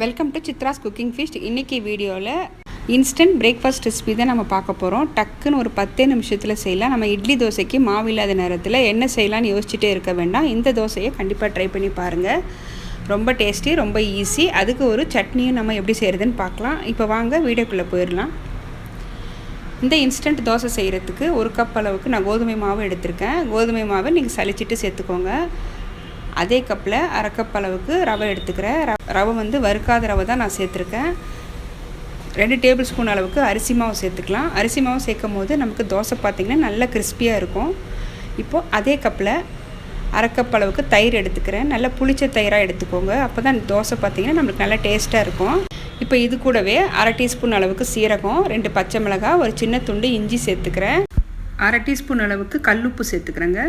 Welcome to Chitra's cooking feast இன்றைக்கி வீடியோவில் instant breakfast recipe தான் நம்ம பார்க்க போகிறோம் டக்குன்னு ஒரு பத்தே நிமிஷத்தில் செய்யலாம். நம்ம இட்லி தோசைக்கு மாவு இல்லாத நேரத்தில் என்ன செய்யலாம்னு யோசிச்சுட்டே இருக்க வேண்டாம். இந்த தோசையை கண்டிப்பாக ட்ரை பண்ணி பாருங்கள் ரொம்ப டேஸ்டி ரொம்ப ஈஸி அதுக்கு ஒரு சட்னியும் நம்ம எப்படி செய்கிறதுன்னு பார்க்கலாம். இப்போ வாங்க வீடியோக்குள்ளே போயிடலாம். இந்த இன்ஸ்டன்ட் தோசை செய்கிறதுக்கு ஒரு கப் அளவுக்கு நான் கோதுமை மாவு எடுத்திருக்கேன். கோதுமை மாவை நீங்கள் சளிச்சிட்டு சேர்த்துக்கோங்க. அதே கப்பில் அரை கப் அளவுக்கு ரவை எடுத்துக்கிறேன் ரவை வந்து வறுக்காத ரவை தான் நான் சேர்த்துருக்கேன். ரெண்டு டேபிள் ஸ்பூன் அளவுக்கு அரிசி மாவு சேர்த்துக்கலாம். அரிசி மாவு சேர்க்கும் போது நமக்கு தோசை பார்த்திங்கன்னா நல்லா கிறிஸ்பியாக இருக்கும். இப்போது அதே கப்பில் அரை கப் அளவுக்கு தயிர் எடுத்துக்கிறேன். நல்லா புளிச்ச தயிராக எடுத்துக்கோங்க. அப்போ தான் தோசை பார்த்திங்கன்னா நம்மளுக்கு நல்லா டேஸ்ட்டாக இருக்கும். இப்போ இது கூடவே அரை டீஸ்பூன் அளவுக்கு சீரகம் ரெண்டு பச்சை மிளகாய் ஒரு சின்ன துண்டு இஞ்சி சேர்த்துக்கிறேன். அரை டீஸ்பூன் அளவுக்கு கல்லுப்பு சேர்த்துக்கிறேங்க.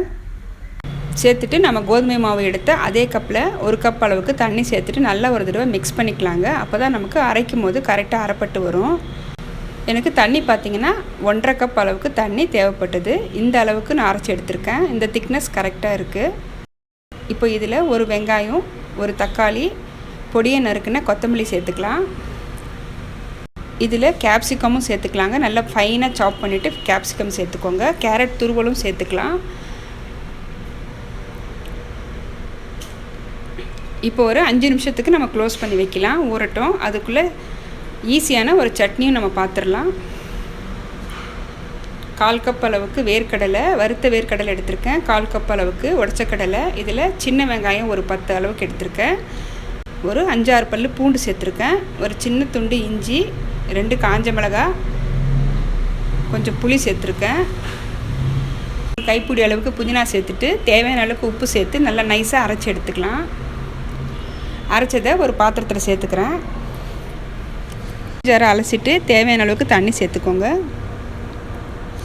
சேர்த்துட்டு நம்ம கோதுமை மாவு எடுத்து அதே கப்பில் ஒரு கப் அளவுக்கு தண்ணி சேர்த்துட்டு நல்லா ஒரு தடவை மிக்ஸ் பண்ணிக்கலாங்க. அப்போ தான் நமக்கு அரைக்கும் போது கரெக்டாக அரைப்பட்டு வரும். எனக்கு தண்ணி பார்த்திங்கன்னா ஒன்றரை கப் அளவுக்கு தண்ணி தேவைப்பட்டது. இந்த அளவுக்கு நான் அரைச்சி எடுத்திருக்கேன். இந்த திக்னஸ் கரெக்டாக இருக்குது இப்போ இதில் ஒரு வெங்காயம் ஒரு தக்காளி பொடியை நறுக்குன கொத்தமல்லி சேர்த்துக்கலாம். இதில் கேப்சிகமும் சேர்த்துக்கலாங்க. நல்லா ஃபைனாக சாப் பண்ணிவிட்டு கேப்சிகம் சேர்த்துக்கோங்க. கேரட் துருவலும் சேர்த்துக்கலாம். இப்போ ஒரு அஞ்சு நிமிஷத்துக்கு நம்ம க்ளோஸ் பண்ணி வைக்கலாம் ஊறட்டும். அதுக்குள்ளே ஈஸியான ஒரு சட்னியும் நம்ம பார்த்துடலாம் கால் கப் அளவுக்கு வேர்க்கடலை வறுத்த வேர்க்கடலை எடுத்திருக்கேன். கால் கப் அளவுக்கு உடச்சக்கடலை. இதில் சின்ன வெங்காயம் ஒரு பத்து அளவுக்கு எடுத்திருக்கேன். ஒரு அஞ்சாறு பல் பூண்டு சேர்த்துருக்கேன். ஒரு சின்ன துண்டு இஞ்சி ரெண்டு காஞ்ச மிளகா கொஞ்சம் புளி சேர்த்துருக்கேன். கைப்பிடி அளவுக்கு புதினா சேர்த்துட்டு தேவையான அளவுக்கு உப்பு சேர்த்து நல்லா நைஸாக அரைச்சி எடுத்துக்கலாம். அரைச்சதை ஒரு பாத்திரத்தில் சேர்த்துக்கிறேன். ஜரம் அலசிட்டு தேவையான அளவுக்கு தண்ணி சேர்த்துக்கோங்க.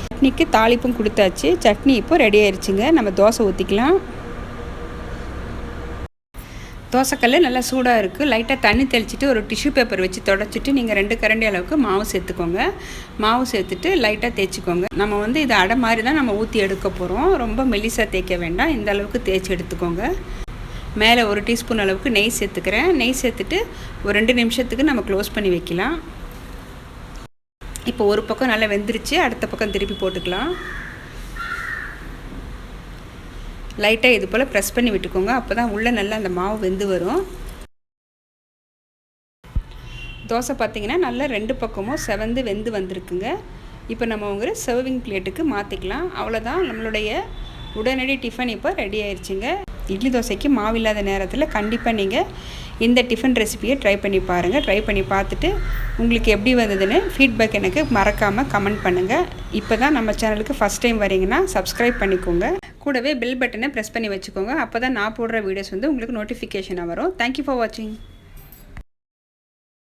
சட்னிக்கு தாளிப்பும் கொடுத்தாச்சு. சட்னி இப்போ ரெடி ஆயிடுச்சுங்க நம்ம தோசை ஊற்றிக்கலாம் தோசைக்கல் நல்லா சூடாக இருக்குது லைட்டாக தண்ணி தெளிச்சிட்டு ஒரு டிஷ்யூ பேப்பர் வச்சு தொடச்சிட்டு நீங்கள் ரெண்டு கரண்டி அளவுக்கு மாவு சேர்த்துக்கோங்க. மாவு சேர்த்துட்டு லைட்டாக தேய்ச்சிக்கோங்க. நம்ம வந்து இது அடை மாதிரி தான் நம்ம ஊற்றி எடுக்க போகிறோம் ரொம்ப மெலிசாக தேய்க்க வேண்டாம். இந்த அளவுக்கு தேய்ச்சி எடுத்துக்கோங்க. மேலே ஒரு டீஸ்பூன் அளவுக்கு நெய் சேர்த்துக்கிறேன். நெய் சேர்த்துட்டு ஒரு ரெண்டு நிமிஷத்துக்கு நம்ம க்ளோஸ் பண்ணி வைக்கலாம். இப்போ ஒரு பக்கம் நல்லா வெந்துருச்சு. அடுத்த பக்கம் திருப்பி போட்டுக்கலாம். லைட்டாக இது போல் ப்ரெஸ் பண்ணி விட்டுக்கோங்க. அப்போ தான் உள்ளே நல்லா அந்த மாவு வெந்து வரும். தோசை பார்த்திங்கன்னா நல்லா ரெண்டு பக்கமும் செவந்து வெந்து வந்திருக்குங்க. இப்போ நம்ம உங்க சர்விங் பிளேட்டுக்கு மாற்றிக்கலாம் அவ்வளோதான் நம்மளுடைய உடனடி டிஃபன் இப்போ ரெடி ஆயிடுச்சுங்க இட்லி தோசைக்கு மாவு இல்லாத நேரத்தில் கண்டிப்பாக நீங்கள் இந்த டிஃபன் ரெசிபியை ட்ரை பண்ணி பாருங்கள் ட்ரை பண்ணி பார்த்துட்டு உங்களுக்கு எப்படி வந்ததுன்னு ஃபீட்பேக் எனக்கு மறக்காமல் கமெண்ட் பண்ணுங்கள் இப்போ தான் நம்ம சேனலுக்கு ஃபஸ்ட் டைம் வரீங்கன்னா சப்ஸ்கிரைப் பண்ணிக்கோங்க. கூடவே பெல் பட்டனை ப்ரெஸ் பண்ணி வச்சுக்கோங்க. அப்போ தான் நான் போடுற வீடியோஸ் வந்து உங்களுக்கு நோட்டிஃபிகேஷனாக வரும். தேங்க்யூ ஃபார் வாட்சிங்